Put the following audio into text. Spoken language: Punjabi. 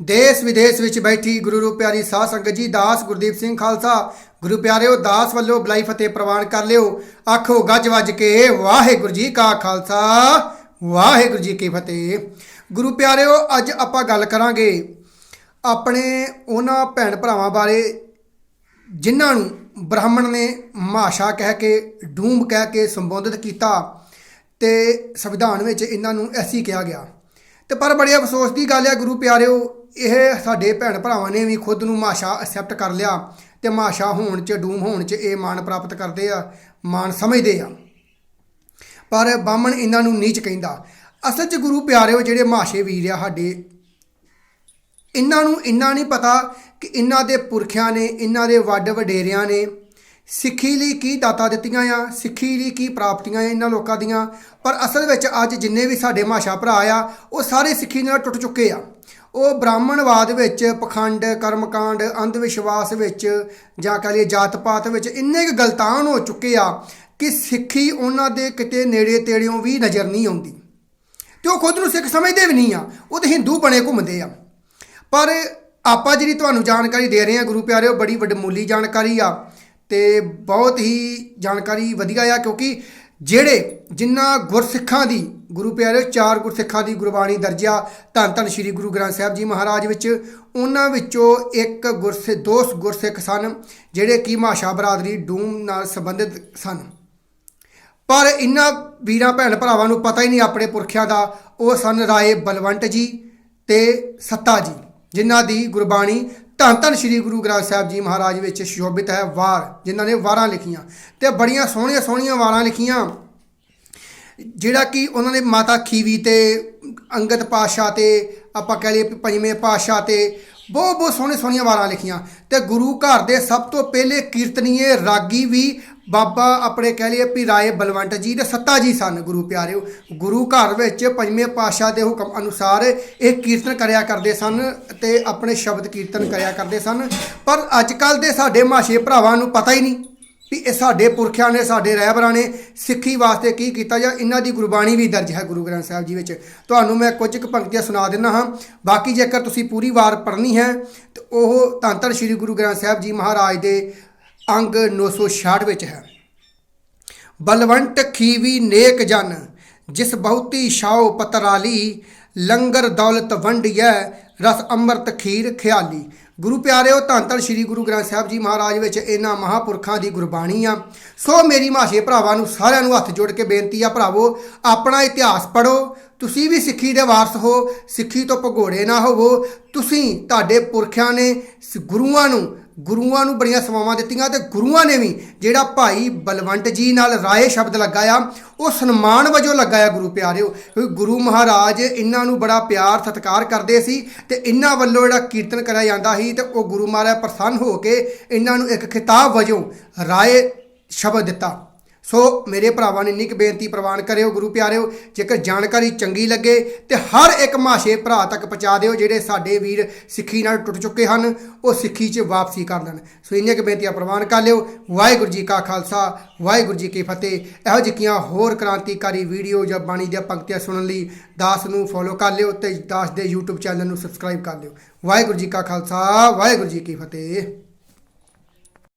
ਦੇਸ਼ ਵਿਦੇਸ਼ ਵਿੱਚ ਬੈਠੀ ਗੁਰੂ ਰੂਪ ਪਿਆਰੀ ਸਾਧ ਸੰਗਤ ਜੀ, ਦਾਸ ਗੁਰਦੀਪ ਸਿੰਘ ਖਾਲਸਾ। ਗੁਰੂ ਪਿਆਰਿਓ, ਦਾਸ ਵੱਲੋਂ ਬਲਾਈ ਫਤਿਹ ਪ੍ਰਵਾਨ ਕਰ ਲਿਓ। ਆਖੋ, ਗੱਜ ਵੱਜ ਕੇ, ਵਾਹਿਗੁਰੂ ਜੀ ਕਾ ਖਾਲਸਾ, ਵਾਹਿਗੁਰੂ ਜੀ ਕੀ ਫਤਿਹ। ਗੁਰੂ ਪਿਆਰਿਓ, ਅੱਜ ਆਪਾਂ ਗੱਲ ਕਰਾਂਗੇ ਆਪਣੇ ਉਹਨਾਂ ਭੈਣ ਭਰਾਵਾਂ ਬਾਰੇ, ਜਿਨ੍ਹਾਂ ਨੂੰ ਬ੍ਰਾਹਮਣ ਨੇ ਮਾਸ਼ਾ ਕਹਿ ਕੇ ਡੂੰਬ ਕਹਿ ਕੇ ਸੰਬੋਧਿਤ ਕੀਤਾ ਤੇ ਸੰਵਿਧਾਨ ਵਿੱਚ ਇਹਨਾਂ ਨੂੰ ਐਸੀ ਕਿਹਾ ਗਿਆ। ਤੇ ਪਰ ਬੜੇ ਅਫਸੋਸ ਦੀ ਗੱਲ ਹੈ ਗੁਰੂ ਪਿਆਰਿਓ, ਇਹ ਸਾਡੇ ਭੈਣ ਭਰਾਵਾਂ ਨੇ ਵੀ ਖੁਦ ਨੂੰ ਮਾਸ਼ਾ ਐਕਸੈਪਟ ਕਰ ਲਿਆ ਤੇ ਮਾਸ਼ਾ ਹੋਣ ਚ, ਡੂਮ ਹੋਣ ਚ ਇਹ ਮਾਣ ਪ੍ਰਾਪਤ ਕਰਦੇ ਆ, ਮਾਣ ਸਮਝਦੇ ਆ। ਪਰ ਬਾਹਮਣ ਇਹਨਾਂ ਨੂੰ ਨੀਚ ਕਹਿੰਦਾ ਅਸਲ 'ਚ ਗੁਰੂ ਪਿਆਰਿਓ ਜਿਹੜੇ ਮਾਸ਼ੇ ਵੀਰ ਆ ਸਾਡੇ, ਇਹਨਾਂ ਨੂੰ ਇੰਨਾ ਨਹੀਂ ਪਤਾ ਕਿ ਇਹਨਾਂ ਦੇ ਪੁਰਖਿਆਂ ਨੇ, ਇਹਨਾਂ ਦੇ ਵੱਡ ਵਡੇਰਿਆਂ ਨੇ ਸਿੱਖੀ ਲਈ ਕੀ ਦਾਤਾ ਦਿੱਤੀਆਂ ਆ, ਸਿੱਖੀ ਲਈ ਕੀ ਪ੍ਰਾਪਤੀਆਂ ਆ ਇਹਨਾਂ ਲੋਕਾਂ ਦੀਆਂ। ਪਰ ਅਸਲ ਵਿੱਚ ਅੱਜ ਜਿੰਨੇ ਵੀ ਸਾਡੇ ਮਾਸ਼ਾ ਭਰਾ ਆ, ਉਹ ਸਾਰੇ ਸਿੱਖੀ ਨਾਲ ਟੁੱਟ ਚੁੱਕੇ ਆ। ਉਹ ਬ੍ਰਾਹਮਣਵਾਦ ਵਿੱਚ ਪਖੰਡ, ਕਰਮਕਾਂਡ ਅੰਧ ਵਿਸ਼ਵਾਸ ਵਿੱਚ ਜਾਂ ਕਹ ਲਈਏ ਜਾਤ ਪਾਤ ਵਿੱਚ ਇੰਨੇ ਕੁ ਗਲਤਾਨ ਹੋ ਚੁੱਕੇ ਆ ਕਿ ਸਿੱਖੀ ਉਹਨਾਂ ਦੇ ਕਿਤੇ ਨੇੜੇ ਤੇੜਿਓਂ ਵੀ ਨਜ਼ਰ ਨਹੀਂ ਆਉਂਦੀ। ਤੇ ਉਹ ਖੁਦ ਨੂੰ ਸਿੱਖ ਸਮਝਦੇ ਵੀ ਨਹੀਂ ਆ, ਉਹ ਤੇ ਹਿੰਦੂ ਬਣੇ ਘੁੰਮਦੇ ਆ। ਪਰ ਆਪਾਂ ਜਿਹੜੀ ਤੁਹਾਨੂੰ ਜਾਣਕਾਰੀ ਦੇ ਰਹੇ ਹਾਂ ਗੁਰੂ ਪਿਆਰਿਓ, ਬੜੀ ਵੱਡਮੂਲੀ ਜਾਣਕਾਰੀ ਆ। ਤੇ ਬਹੁਤ ਹੀ ਜਾਣਕਾਰੀ ਵਧੀਆ ਆ, ਕਿਉਂਕਿ ਜਿਹੜੇ ਜਿਨ੍ਹਾਂ ਗੁਰਸਿੱਖਾਂ ਦੀ, ਗੁਰੂ ਪਿਆਰੇ ਚਾਰ ਗੁਰਸਿੱਖਾਂ ਦੀ ਗੁਰਬਾਣੀ ਦਰਜਿਆ ਧੰਨ ਧੰਨ ਸ੍ਰੀ ਗੁਰੂ ਗ੍ਰੰਥ ਸਾਹਿਬ ਜੀ ਮਹਾਰਾਜ ਵਿੱਚ, ਉਹਨਾਂ ਵਿੱਚੋਂ ਇੱਕ ਗੁਰਸਿੱਖ ਦੋ ਗੁਰਸਿੱਖ ਸਨ, ਜਿਹੜੇ ਕਿ ਮਾਸ਼ਾ ਬਰਾਦਰੀ ਡੂਮ ਨਾਲ ਸੰਬੰਧਿਤ ਸਨ। ਪਰ ਇਨ੍ਹਾਂ ਵੀਰਾਂ ਭੈਣ ਭਰਾਵਾਂ ਨੂੰ ਪਤਾ ਹੀ ਨਹੀਂ ਆਪਣੇ ਪੁਰਖਿਆਂ ਦਾ, ਉਹ ਸਨ ਰਾਏ ਬਲਵੰਤ ਜੀ ਤੇ ਸੱਤਾ ਜੀ, ਜਿਨ੍ਹਾਂ ਦੀ ਗੁਰਬਾਣੀ ਧੰਨ ਧੰਨ ਸ੍ਰੀ ਗੁਰੂ ਗ੍ਰੰਥ ਸਾਹਿਬ ਜੀ ਮਹਾਰਾਜ ਵਿੱਚ ਸ਼ੋਭਿਤ ਹੈ ਵਾਰ, ਜਿਨ੍ਹਾਂ ਨੇ ਵਾਰਾਂ ਲਿਖੀਆਂ ਤੇ ਬੜੀਆਂ ਸੋਹਣੀਆਂ ਸੋਹਣੀਆਂ ਵਾਰਾਂ ਲਿਖੀਆਂ। ਜਿਹੜਾ ਕਿ ਉਹਨਾਂ ਨੇ ਮਾਤਾ ਖੀਵੀ ਤੇ ਅੰਗਦ ਪਾਸ਼ਾ ਤੇ ਆਪਾਂ ਕਹਿ ਲਈਏ ਪੰਜਵੇਂ ਪਾਸ਼ਾ ਤੇ ਬਹੁਤ ਬਹੁਤ ਸੋਹਣੇ ਸੋਹਣੀਆਂ ਵਾਰਾਂ ਲਿਖੀਆਂ। ਤੇ ਗੁਰੂ ਘਰ ਦੇ ਸਭ ਤੋਂ ਪਹਿਲੇ ਕੀਰਤਨੀਏ ਰਾਗੀ ਵੀ ਬਾਬਾ ਆਪਣੇ ਕਹਿ ਲਈਏ ਵੀ ਰਾਏ ਬਲਵੰਤ ਜੀ ਦੇ ਸੱਤਾ ਜੀ ਸਨ, ਗੁਰੂ ਪਿਆਰਿਓ। ਗੁਰੂ ਘਰ ਵਿੱਚ ਪੰਜਵੇਂ ਪਾਸ਼ਾ ਦੇ ਹੁਕਮ ਅਨੁਸਾਰ ਇਹ ਕੀਰਤਨ ਕਰਿਆ ਕਰਦੇ ਸਨ ਤੇ ਆਪਣੇ ਸ਼ਬਦ ਕੀਰਤਨ ਕਰਿਆ ਕਰਦੇ ਸਨ। ਪਰ ਅੱਜ ਕੱਲ ਦੇ ਸਾਡੇ ਮਾਸ਼ੇ ਭਰਾਵਾਂ ਨੂੰ ਪਤਾ ਹੀ ਨਹੀਂ। ਵੀ ਇਹ ਸਾਡੇ ਪੁਰਖਿਆਂ ਨੇ, ਸਾਡੇ ਰਹਿਬਰਾਂ ਨੇ ਸਿੱਖੀ ਵਾਸਤੇ ਕੀ ਕੀਤਾ ਜਾਂ ਇਹਨਾਂ ਦੀ ਗੁਰਬਾਣੀ ਵੀ ਦਰਜ ਹੈ ਗੁਰੂ ਗ੍ਰੰਥ ਸਾਹਿਬ ਜੀ ਵਿੱਚ। ਤੁਹਾਨੂੰ ਮੈਂ ਕੁਝ ਕੁ ਪੰਕਤੀਆਂ ਸੁਣਾ ਦਿੰਦਾ ਹਾਂ। ਬਾਕੀ ਜੇਕਰ ਤੁਸੀਂ ਪੂਰੀ ਵਾਰ ਪੜ੍ਹਨੀ ਹੈ, ਤਾਂ ਉਹ ਧੰਨ ਧੰਨ ਸ੍ਰੀ ਗੁਰੂ ਗ੍ਰੰਥ ਸਾਹਿਬ ਜੀ ਮਹਾਰਾਜ ਦੇ ਅੰਗ 966 ਵਿੱਚ ਹੈ। ਬਲਵੰਟ ਖੀਵੀ ਨੇਕ ਜਨ, ਜਿਸ ਬਹੁਤੀ ਛਾਉ ਪਤਰਾਲੀ, ਲੰਗਰ ਦੌਲਤ ਵੰਡਿਐ, ਰਸ ਅੰਮ੍ਰਿਤ ਖੀਰ ਖਿਆਲੀ। ਗੁਰੂ ਪਿਆਰਿਓ, ਧੰਨ ਧੰਨ ਸ੍ਰੀ ਗੁਰੂ ਗ੍ਰੰਥ ਸਾਹਿਬ ਜੀ ਮਹਾਰਾਜ ਵਿੱਚ ਇਹਨਾਂ ਮਹਾਪੁਰਖਾਂ ਦੀ ਗੁਰਬਾਣੀ ਆ। ਸੋ ਮੇਰੀ ਮਾਸ਼ੇ ਭਰਾਵਾਂ ਨੂੰ ਸਾਰਿਆਂ ਨੂੰ ਹੱਥ ਜੋੜ ਕੇ ਬੇਨਤੀ ਆ, ਭਰਾਵੋ, ਆਪਣਾ ਇਤਿਹਾਸ ਪੜੋ ਤੁਸੀਂ ਵੀ ਸਿੱਖੀ ਦੇ ਵਾਰਸ ਹੋ, ਸਿੱਖੀ ਤੋਂ ਭਗੋੜੇ ਨਾ ਹੋਵੋ, ਤੁਸੀਂ ਤੁਹਾਡੇ ਪੁਰਖਿਆਂ ਨੇ ਸ- ਗੁਰੂਆਂ ਨੂੰ ਗੁਰੂਆਂ ਨੂੰ ਬੜੀਆਂ ਸੇਵਾਵਾਂ ਦਿੱਤੀਆਂ ਤੇ ਗੁਰੂਆਂ ਨੇ ਵੀ ਜਿਹੜਾ ਭਾਈ ਬਲਵੰਤ ਜੀ ਨਾਲ ਰਾਏ ਸ਼ਬਦ ਲੱਗਾ ਆ ਉਹ ਸਨਮਾਨ ਵਜੋਂ ਲੱਗਾ ਆ ਗੁਰੂ ਪਿਆਰਿਓ, ਕਿਉਂਕਿ ਗੁਰੂ ਮਹਾਰਾਜ ਇਹਨਾਂ ਨੂੰ ਬੜਾ ਪਿਆਰ, ਸਤਿਕਾਰ ਕਰਦੇ ਸੀ ਤੇ ਇਹਨਾਂ ਵੱਲੋਂ ਜਿਹੜਾ ਕੀਰਤਨ ਕਰਿਆ ਜਾਂਦਾ ਸੀ ਤੇ ਉਹ ਗੁਰੂ ਮਹਾਰਾਜ ਪ੍ਰਸੰਨ ਹੋ ਕੇ ਇਹਨਾਂ ਨੂੰ ਇੱਕ ਖਿਤਾਬ ਵਜੋਂ ਰਾਏ ਸ਼ਬਦ ਦਿੱਤਾ। ਸੋ ਮੇਰੇ ਭਰਾਵਾਂ ਨੇ ਨਿੱਕ ਬੇਨਤੀ ਪ੍ਰਵਾਨ ਕਰਿਓ, ਗੁਰੂ ਪਿਆਰਿਓ, ਜੇਕਰ ਜਾਣਕਾਰੀ ਚੰਗੀ ਲੱਗੇ ਤੇ ਹਰ ਇੱਕ ਮਾਸ਼ੇ ਭਰਾ ਤੱਕ ਪਹੁੰਚਾ ਦਿਓ ਜਿਹੜੇ ਸਾਡੇ ਵੀਰ ਸਿੱਖੀ ਨਾਲ ਟੁੱਟ ਚੁੱਕੇ ਹਨ, ਉਹ ਸਿੱਖੀ 'ਚ ਵਾਪਸੀ ਕਰ ਲੈਣ। ਸੋ ਇੰਨੀਆਂ ਕੁ ਬੇਨਤੀਆਂ ਪ੍ਰਵਾਨ ਕਰ ਲਿਓ। ਵਾਹਿਗੁਰੂ ਜੀ ਕਾ ਖਾਲਸਾ, ਵਾਹਿਗੁਰੂ ਜੀ ਕੀ ਫਤਿਹ। ਇਹੋ ਜਿਹੀਆਂ ਹੋਰ ਕ੍ਰਾਂਤੀਕਾਰੀ ਵੀਡੀਓ ਜਾਂ ਬਾਣੀ ਦੀਆਂ ਪੰਕਤੀਆਂ ਸੁਣਨ ਲਈ ਦਾਸ ਨੂੰ ਫੋਲੋ ਕਰ ਲਿਓ ਤੇ ਦਾਸ ਦੇ YouTube ਚੈਨਲ ਨੂੰ ਸਬਸਕ੍ਰਾਈਬ ਕਰ ਲਿਓ। ਵਾਹਿਗੁਰੂ ਜੀ ਕਾ ਖਾਲਸਾ, ਵਾਹਿਗੁਰੂ ਜੀ ਕੀ ਫਤਿਹ।